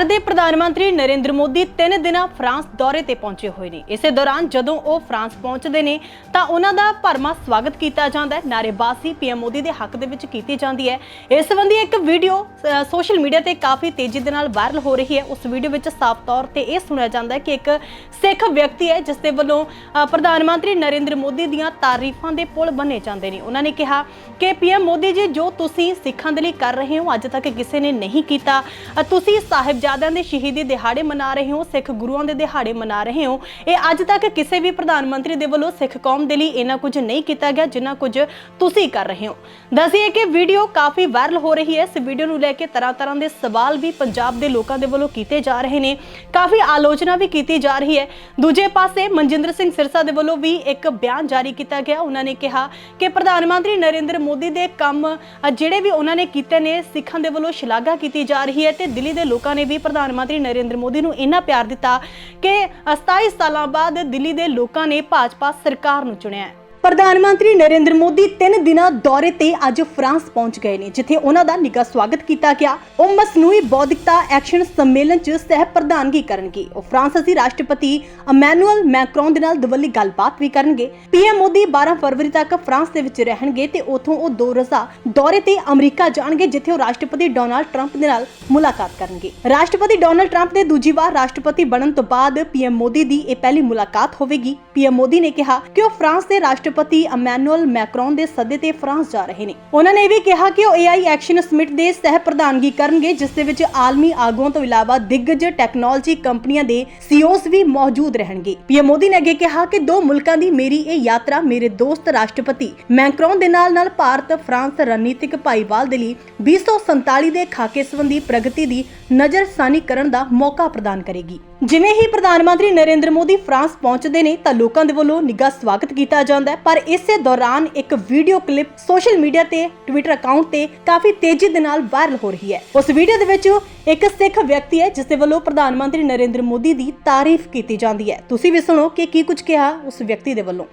ਭਾਰਤ ਦੇ ਪ੍ਰਧਾਨ ਮੰਤਰੀ ਨਰਿੰਦਰ ਮੋਦੀ 3 ਦਿਨਾਂ ਫਰਾਂਸ ਦੌਰੇ ਤੇ ਪਹੁੰਚੇ ਹੋਏ ਨੇ। ਇਸੇ ਦੌਰਾਨ ਜਦੋਂ ਉਹ ਫਰਾਂਸ ਪਹੁੰਚਦੇ ਨੇ, ਤਾਂ ਉਹਨਾਂ ਦਾ ਭਰਮਾ ਸਵਾਗਤ ਕੀਤਾ ਜਾਂਦਾ ਹੈ। ਨਾਰੇਬਾਜ਼ੀ ਪੀਐਮ ਮੋਦੀ ਦੇ ਹੱਕ ਦੇ ਵਿੱਚ ਕੀਤੀ ਜਾਂਦੀ ਹੈ। ਇਸ ਸੰਬੰਧੀ ਇੱਕ ਵੀਡੀਓ ਸੋਸ਼ਲ ਮੀਡੀਆ ਤੇ ਕਾਫੀ ਤੇਜ਼ੀ ਦੇ ਨਾਲ ਵਾਇਰਲ ਹੋ ਰਹੀ ਹੈ। ਉਸ ਵੀਡੀਓ ਵਿੱਚ ਸਾਫ਼ ਤੌਰ ਤੇ ਇਹ ਸੁਣਿਆ ਜਾਂਦਾ ਹੈ ਕਿ ਇੱਕ ਸਿੱਖ ਵਿਅਕਤੀ ਹੈ, ਜਿਸ ਦੇ ਵੱਲੋਂ ਪ੍ਰਧਾਨ ਮੰਤਰੀ ਨਰਿੰਦਰ ਮੋਦੀ ਦੀਆਂ ਤਾਰੀਫਾਂ ਦੇ ਪੁਲ ਬੰਨੇ ਜਾਂਦੇ ਨੇ। ਉਹਨਾਂ ਨੇ ਕਿਹਾ ਕਿ, ਪੀਐਮ ਮੋਦੀ ਜੀ, ਜੋ ਤੁਸੀਂ ਸਿੱਖਾਂ ਦੇ ਲਈ ਕਰ ਰਹੇ ਹੋ, ਅੱਜ ਤੱਕ ਕਿਸੇ ਨੇ ਨਹੀਂ ਕੀਤਾ। ਤੁਸੀਂ ਸਾਹਿਬ ਸਾਹਿਬਜ਼ਾਦਿਆਂ ਦੇ ਸ਼ਹੀਦੀ ਦਿਹਾੜੇ ਮਨਾ ਰਹੇ ਹੋ, ਸਿੱਖ ਗੁਰੂਆਂ ਦੇ ਦਿਹਾੜੇ ਮਨਾ ਰਹੇ ਹੋ। ਇਹ ਅੱਜ ਤੱਕ ਕਿਸੇ ਵੀ ਪ੍ਰਧਾਨ ਮੰਤਰੀ ਦੇ ਵੱਲੋਂ ਸਿੱਖ ਕੌਮ ਦੇ ਲਈ ਇਹਨਾਂ ਕੁਝ ਨਹੀਂ ਕੀਤਾ ਗਿਆ ਜਿੰਨਾ ਕੁਝ ਤੁਸੀਂ ਕਰ ਰਹੇ ਹੋ। ਦੱਸਿਏ ਕਿ ਵੀਡੀਓ ਕਾਫੀ ਵਾਇਰਲ ਹੋ ਰਹੀ ਹੈ। ਇਸ ਵੀਡੀਓ ਨੂੰ ਲੈ ਕੇ ਤਰ੍ਹਾਂ ਤਰ੍ਹਾਂ ਦੇ ਸਵਾਲ ਵੀ ਪੰਜਾਬ ਦੇ ਲੋਕਾਂ ਦੇ ਵੱਲੋਂ ਕੀਤੇ ਜਾ ਰਹੇ ਨੇ। ਕਾਫੀ ਆਲੋਚਨਾ ਵੀ ਕੀਤੀ ਜਾ ਰਹੀ ਹੈ। ਦੂਜੇ ਪਾਸੇ ਮਨਜਿੰਦਰ ਸਿੰਘ ਸਿਰਸਾ ਦੇ ਵੱਲੋਂ ਵੀ ਇੱਕ ਬਿਆਨ ਜਾਰੀ ਕੀਤਾ ਗਿਆ। ਉਹਨਾਂ ਨੇ ਕਿਹਾ ਕਿ ਪ੍ਰਧਾਨ ਮੰਤਰੀ ਨਰਿੰਦਰ ਮੋਦੀ ਦੇ ਕੰਮ ਜਿਹੜੇ ਵੀ ਉਹਨਾਂ ਨੇ ਕੀਤੇ ਨੇ, ਸਿੱਖਾਂ ਦੇ ਵੱਲੋਂ ਸ਼ਲਾਘਾ ਕੀਤੀ ਜਾ ਰਹੀ ਹੈ ਤੇ ਦਿੱਲੀ ਦੇ ਲੋਕਾਂ ਨੇ ਵੀ ਪ੍ਰਧਾਨ ਮੰਤਰੀ ਨਰਿੰਦਰ ਮੋਦੀ ਨੂੰ ਇੰਨਾ ਪਿਆਰ ਦਿੱਤਾ ਕਿ 27 ਸਾਲਾਂ ਬਾਅਦ ਦਿੱਲੀ ਦੇ ਲੋਕਾਂ ਨੇ ਭਾਜਪਾ ਸਰਕਾਰ ਨੂੰ ਚੁਣਿਆ ਪ੍ਰਧਾਨ ਮੰਤਰੀ ਨਰਿੰਦਰ ਮੋਦੀ 3 ਦਿਨਾਂ ਦੌਰੇ ਤੇ ਅੱਜ ਫਰਾਂਸ ਪਹੁੰਚ ਗਏ ਨੇ, ਜਿੱਥੇ ਉਹਨਾਂ ਦਾ ਨਿੱਘਾ ਸਵਾਗਤ ਕੀਤਾ ਗਿਆ। ਉਹ ਮਸਨੂਈ ਬੌਧਿਕਤਾ ਐਕਸ਼ਨ ਸੰਮੇਲਨ 'ਚ ਸਹਿ ਪ੍ਰਧਾਨਗੀ ਕਰਨਗੇ। ਉਹ ਫਰਾਂਸੀਸੀ ਰਾਸ਼ਟਰਪਤੀ ਅਮੈਨੂਅਲ ਮੈਕਰੋਨ ਦੇ ਨਾਲ ਦਵੱਲੀ ਗੱਲਬਾਤ ਵੀ ਕਰਨਗੇ। ਪੀਐਮ ਮੋਦੀ 12 ਫਰਵਰੀ ਤੱਕ ਫਰਾਂਸ ਦੇ ਵਿੱਚ ਰਹਿਣਗੇ ਤੇ ਉਥੋਂ ਉਹ ਦੋ ਰਜ਼ਾ ਦੌਰੇ ਤੇ ਅਮਰੀਕਾ ਜਾਣਗੇ, ਜਿੱਥੇ ਉਹ ਰਾਸ਼ਟਰਪਤੀ ਡੋਨਾਲਡ ਟਰੰਪ ਦੇ ਨਾਲ ਮੁਲਾਕਾਤ ਕਰਨਗੇ। ਰਾਸ਼ਟਰਪਤੀ ਡੋਨਾਲਡ ਟਰੰਪ ਦੇ ਦੂਜੀ ਵਾਰ ਰਾਸ਼ਟਰਪਤੀ ਬਣਨ ਤੋਂ ਬਾਅਦ ਪੀਐਮ ਮੋਦੀ ਦੀ ਇਹ ਪਹਿਲੀ ਮੁਲਾਕਾਤ ਹੋਵੇਗੀ। ਪੀਐਮ ਮੋਦੀ ਨੇ ਕਿਹਾ ਕਿ ਉਹ ਫਰਾਂਸ ਦੇ ਰਾਸ਼ਟਰ ਰਾਸ਼ਟਰਪਤੀ ਅਮੈਨੂਅਲ ਮੈਕਰੋਨ ਦੇ ਸੱਦੇ ਤੇ ਫਰਾਂਸ ਜਾ ਰਹੇ ਨੇ। ਉਹਨਾਂ ਨੇ ਇਹ ਵੀ ਕਿਹਾ ਕਿ ਉਹ AI ਐਕਸ਼ਨ ਸਮਿਟ ਦੇ ਸਹਿ ਪ੍ਰਧਾਨਗੀ ਕਰਨਗੇ, ਜਿਸ ਦੇ ਵਿੱਚ ਆਲਮੀ ਆਗੂਆਂ ਤੋਂ ਇਲਾਵਾ ਦਿੱਗਜ ਟੈਕਨੋਲੋਜੀ ਕੰਪਨੀਆਂ ਦੇ ਸੀਈਓਜ਼ ਵੀ ਮੌਜੂਦ ਰਹਿਣਗੇ। ਪੀਐਮ ਮੋਦੀ ਨੇ ਅੱਗੇ ਕਿਹਾ ਕਿ ਦੋ ਮੁਲਕਾਂ ਦੀ ਮੇਰੀ ਇਹ ਯਾਤਰਾ ਮੇਰੇ ਦੋਸਤ ਰਾਸ਼ਟਰਪਤੀ ਮੈਕਰੋਨ ਦੇ ਨਾਲ ਨਾਲ ਭਾਰਤ, ਫਰਾਂਸ ਰਣਨੀਤਿਕ ਭਾਈਵਾਲ ਦੇ ਲਈ 2047 ਦੇ ਖਾਕੇ ਸੰਬੰਧੀ ਪ੍ਰਗਤੀ ਦੀ ਨਜ਼ਰਸਾਨੀ ਕਰਨ ਦਾ ਮੌਕਾ ਪ੍ਰਦਾਨ ਕਰੇਗੀ। ਜਿਵੇਂ ਹੀ ਪ੍ਰਧਾਨ ਮੰਤਰੀ ਨਰਿੰਦਰ ਮੋਦੀ ਫਰਾਂਸ ਪਹੁੰਚਦੇ ਨੇ ਤਾਂ ਲੋਕਾਂ ਦੇ ਵੱਲੋਂ ਨਿੱਘਾ ਸਵਾਗਤ ਕੀਤਾ ਜਾਂਦਾ ਹੈ। ਪਰ ਇਸੇ ਦੌਰਾਨ ਇੱਕ ਵੀਡੀਓ ਕਲਿੱਪ ਸੋਸ਼ਲ ਮੀਡੀਆ ਤੇ ਟਵਿੱਟਰ ਅਕਾਊਂਟ ਤੇ ਕਾਫੀ ਤੇਜ਼ੀ ਦੇ ਨਾਲ ਵਾਇਰਲ ਹੋ ਰਹੀ ਹੈ। ਉਸ ਵੀਡੀਓ ਦੇ ਵਿੱਚ ਇੱਕ ਸਿੱਖ ਵਿਅਕਤੀ ਹੈ, ਜਿਸ ਦੇ ਵੱਲੋਂ ਪ੍ਰਧਾਨ ਮੰਤਰੀ ਨਰਿੰਦਰ ਮੋਦੀ ਦੀ ਤਾਰੀਫ ਕੀਤੀ ਜਾਂਦੀ ਹੈ। ਤੁਸੀਂ ਵੀ ਸੁਣੋ ਕਿ ਕੀ ਕੁਝ ਕਿਹਾ ਉਸ ਵਿਅਕਤੀ ਦੇ ਵੱਲੋਂ।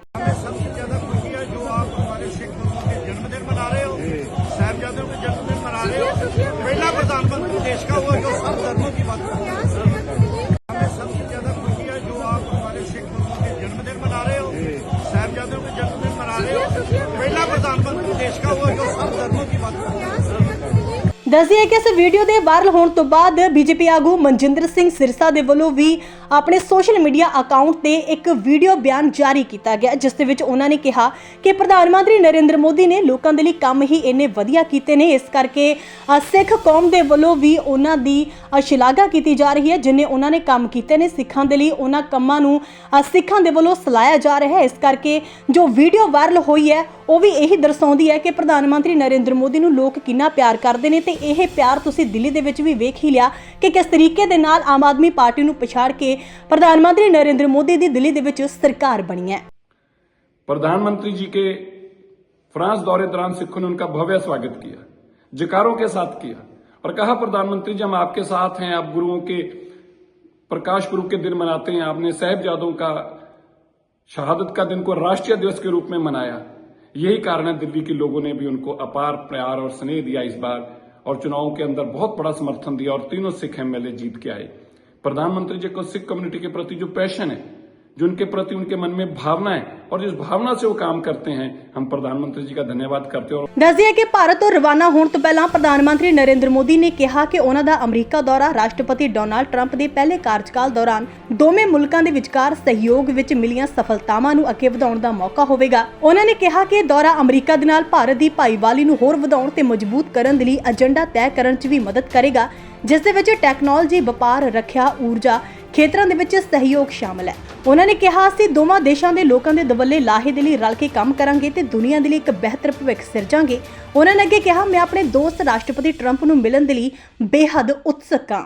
ਦੱਸਦੀ ਹੈ ਕਿ ਇਸ ਵੀਡੀਓ ਦੇ ਵਾਇਰਲ ਹੋਣ ਤੋਂ ਬਾਅਦ ਬੀਜੇਪੀ ਆਗੂ ਮਨਜਿੰਦਰ ਸਿੰਘ ਸਿਰਸਾ ਦੇ ਵੱਲੋਂ ਵੀ ਆਪਣੇ ਸੋਸ਼ਲ ਮੀਡੀਆ ਅਕਾਊਂਟ ਤੇ ਇੱਕ ਵੀਡੀਓ ਬਿਆਨ ਜਾਰੀ ਕੀਤਾ ਗਿਆ, ਜਿਸ ਦੇ ਵਿੱਚ ਉਹਨਾਂ ਨੇ ਕਿਹਾ ਕਿ ਪ੍ਰਧਾਨ ਮੰਤਰੀ ਨਰਿੰਦਰ ਮੋਦੀ ਨੇ ਲੋਕਾਂ ਦੇ ਲਈ ਕੰਮ ਹੀ ਇੰਨੇ ਵਧੀਆ ਕੀਤੇ ਨੇ, ਇਸ ਕਰਕੇ ਸਿੱਖ ਕੌਮ ਦੇ ਵੱਲੋਂ ਵੀ ਉਹਨਾਂ ਦੀ ਸ਼ਲਾਘਾ ਕੀਤੀ ਜਾ ਰਹੀ ਹੈ, ਜਿਨੇ ਉਹਨਾਂ ਨੇ ਕੰਮ ਕੀਤੇ ਨੇ, ਸਿੱਖਾਂ ਦੇ ਲਈ ਉਹਨਾਂ ਕੰਮਾਂ ਨੂੰ ਸਿੱਖਾਂ ਦੇ ਵੱਲੋਂ ਸਲਾਇਆ ਜਾ ਰਿਹਾ ਹੈ। ਇਸ ਕਰਕੇ ਜੋ ਵੀਡੀਓ ਵਾਇਰਲ ਹੋਈ ਹੈ, ਉਹ ਵੀ ਇਹੀ ਦਰਸਾਉਂਦੀ ਹੈ ਕਿ ਪ੍ਰਧਾਨ ਮੰਤਰੀ ਨਰਿੰਦਰ ਮੋਦੀ ਨੂੰ ਲੋਕ ਕਿੰਨਾ ਪਿਆਰ ਕਰਦੇ ਨੇ ਤੇ ਇਹ ਪਿਆਰ ਤੁਸੀਂ ਦਿੱਲੀ ਦੇ ਵਿੱਚ ਵੀ ਵੇਖ ਹੀ ਲਿਆ ਕਿ ਕਿਸ ਤਰੀਕੇ ਦੇ ਨਾਲ ਆਮ ਆਦਮੀ ਪਾਰਟੀ ਨੂੰ ਪਛਾੜ ਕੇ ਪ੍ਰਧਾਨ ਮੰਤਰੀ ਨਰਿੰਦਰ ਮੋਦੀ ਦੀ ਦਿੱਲੀ ਦੇ ਵਿੱਚ ਸਰਕਾਰ ਬਣੀ ਹੈ प्रधानमंत्री जी के फ्रांस दौरे दौरान सिखों ने उनका भव्य स्वागत किया जकारों के साथ किया और कहा प्रधानमंत्री जी हम आपके साथ हैं आप गुरुओं के प्रकाश गुरु के दिन मनाते हैं आपने साहबजादों का शहादत का दिन को राष्ट्रीय दिवस के रूप में मनाया यही कारण है दिल्ली के लोगों ने भी उनको अपार प्यार और स्नेह दिया इस बार और चुनावों के अंदर बहुत बड़ा समर्थन दिया और तीनों सिख एमएलए जीत के आए प्रधानमंत्री जी को सिख कम्युनिटी के प्रति जो पैशन है जो उनके प्रति उनके मन में भावना है और जिस भावना से वो काम करते हैं हम प्रधानमंत्री जी का धन्यवाद करते हैं और ਦੱਸਦੀ ਹੈ ਕਿ ਭਾਰਤ ਤੋਂ ਰਵਾਨਾ ਹੋਣ ਤੋਂ ਪਹਿਲਾਂ ਪ੍ਰਧਾਨ ਮੰਤਰੀ ਨਰਿੰਦਰ ਮੋਦੀ ਨੇ ਕਿਹਾ ਕਿ ਉਹਨਾਂ ਦਾ ਅਮਰੀਕਾ ਦੌਰਾ ਰਾਸ਼ਟਰਪਤੀ ਡੋਨਾਲਡ ਟਰੰਪ ਦੇ ਪਹਿਲੇ ਕਾਰਜਕਾਲ ਦੌਰਾਨ ਦੋਵੇਂ ਮੁਲਕਾਂ ਦੇ ਵਿਚਕਾਰ ਸਹਿਯੋਗ ਵਿੱਚ ਮਿਲੀਆਂ ਸਫਲਤਾਵਾਂ ਨੂੰ ਅੱਗੇ ਵਧਾਉਣ ਦਾ ਮੌਕਾ ਹੋਵੇਗਾ ਉਹਨਾਂ ਨੇ ਕਿਹਾ ਕਿ ਇਹ ਦੌਰਾ ਅਮਰੀਕਾ ਦੇ ਨਾਲ ਭਾਰਤ ਦੀ ਭਾਈਵਾਲੀ ਨੂੰ ਹੋਰ ਵਧਾਉਣ ਤੇ ਮਜ਼ਬੂਤ ਕਰਨ ਦੇ ਲਈ ਏਜੰਡਾ ਤੈਅ ਕਰਨ 'ਚ ਵੀ ਮਦਦ ਕਰੇਗਾ ਜਿਸ ਦੇ ਵਿੱਚ ਟੈਕਨੋਲੋਜੀ ਵਪਾਰ ਰੱਖਿਆ ਊਰਜਾ ਖੇਤਰਾਂ ਦੇ ਵਿੱਚ ਸਹਿਯੋਗ ਸ਼ਾਮਲ ਹੈ। ਉਹਨਾਂ ਨੇ ਕਿਹਾ ਅਸੀਂ ਦੋਵਾਂ ਦੇਸ਼ਾਂ ਦੇ ਲੋਕਾਂ ਦੇ ਦਵੱਲੇ ਲਾਹੇ ਦੇ ਲਈ ਰਲ ਕੇ ਕੰਮ ਕਰਾਂਗੇ ਤੇ ਦੁਨੀਆ ਦੇ ਲਈ ਇੱਕ ਬਿਹਤਰ ਭਵਿੱਖ ਸਿਰਜਾਂਗੇ। ਉਹਨਾਂ ਨੇ ਅੱਗੇ ਕਿਹਾ, ਮੈਂ ਆਪਣੇ ਦੋਸਤ ਰਾਸ਼ਟਰਪਤੀ ਟਰੰਪ ਨੂੰ ਮਿਲਣ ਦੇ ਲਈ ਬੇਹੱਦ ਉਤਸੁਕ ਹਾਂ।